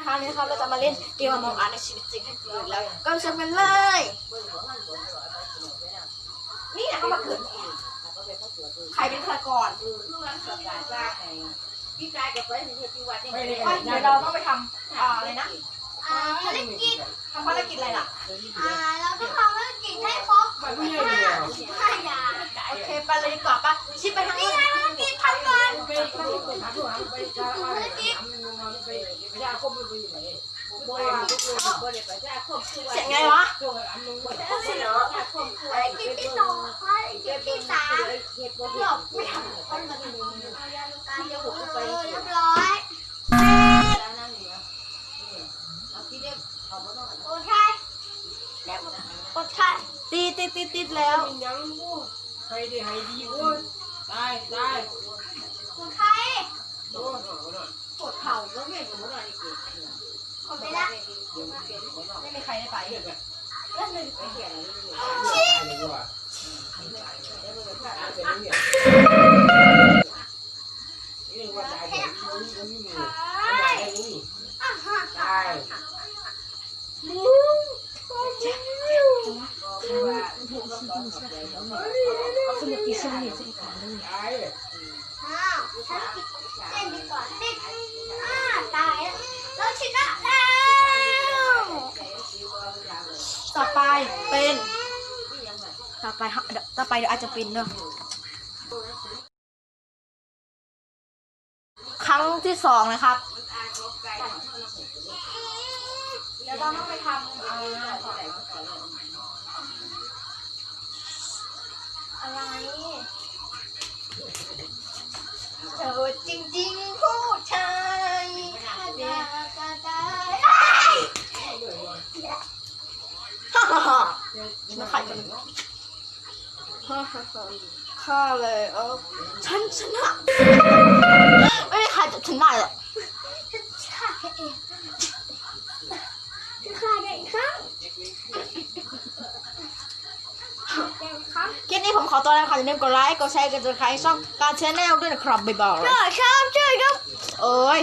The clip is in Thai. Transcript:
นะคะนี่นะครับเราจะมาเล่นเกมมองอาในชีวิตจริงให้ดูอีกแล้ว ก็ชมกันเลย นี่นะเขามาเกิดใครเป็นฆาตกรพี่กายกับไปที่ที่วัดนี่เดี๋ยวเราต้องไปทำอ่าอะไรนะอ่าภารกิจทำภารกิจอะไรล่ะอ่าเราต้องทำภารกิจให้ครบห้าห้าอย่างโอเคไปเลยดีกว่าปะชิปไปทางนี่นู้นไงภารกิจทำก่อน บ่ได้บ่ได้ประชาคมคือว่าเสียงไงวะภารกิจที่สองกิจที่สามเฮ็ดบ่ได้ไม่ทำคนมาดูการเดียวผมไปเรียบร้อยนั่นนี่เอาที่เด็กเขาบ่ต้องโอ้ใช่แล้ใช่ตีติดติดติดแล้วยังกูใครด้ให้ดีโอ้ยตายตายกดใครโอ้ย ปวดเข่าก็ไม่รู้ว่านี่คือกดไปละไม่มีใครได้ไปเรื่องหนึ่งไปเขียนตายเลยว่ะนี่ว่าตายเดี๋ยวนี้นี่นี่ใช่ตายนี่อะฮะตายตายอ้าวฉันปิด ชนะแล้ว ต่อไปเป็น ต่อไปฮะเดี๋ยวต่อไปเดี๋ยวอาจจะเป็นเนอะครั้งที่สองนะครับ เดี๋ยวเราต้องไปทำอ่าอะไรเธอจริงๆผู้ชายเด็ก ฮ่าฮ่าฮ่า ไม่ขายกันฮ่าฮ่าฮ่าฆ่าเลยเออฉันชนะไม่มีใครจับฉันได้หรอกฆ่าแค่เองฆ่าได้อีกครั้งได้อีกครั้งคลิปนี้ผมขอตัวแล้วค่ะอย่าลืมกดไลค์ กดแชร์ กดติดตามช่องการแชนแนลด้วยนะครับบ๊ายบายเออชอบช่วยครับเอ้ย